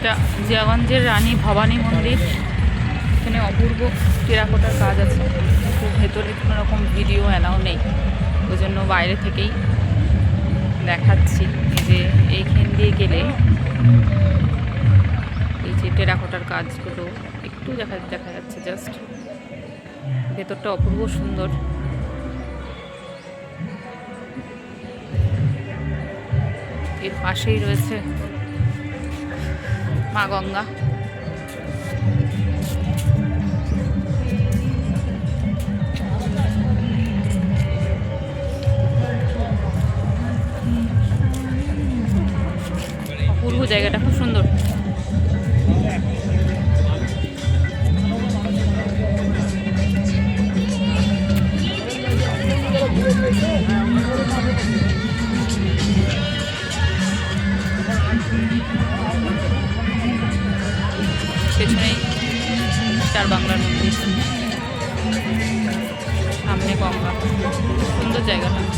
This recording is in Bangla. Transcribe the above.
এটা জিয়াগঞ্জের রানী ভবানী মন্দির। এখানে অপূর্ব টেরাকোটার কাজ আছে। তো ভেতরে কোনো রকম ভিডিও অ্যালাউ নেই। ওই জন্য বাইরে থেকেই দেখাচ্ছি যে এইখান দিয়ে গেলে এই যে টেরাকোটার কাজগুলো একটু দেখা দেখা যাচ্ছে জাস্ট ভেতরটা অপূর্ব সুন্দর। এর পাশেই রয়েছে মা গঙ্গা। অপূর্ব জায়গাটা খুব সুন্দর। পেছনেই চার বাংলার মন্দির সামনে গঙ্গা। সুন্দর জায়গাটা।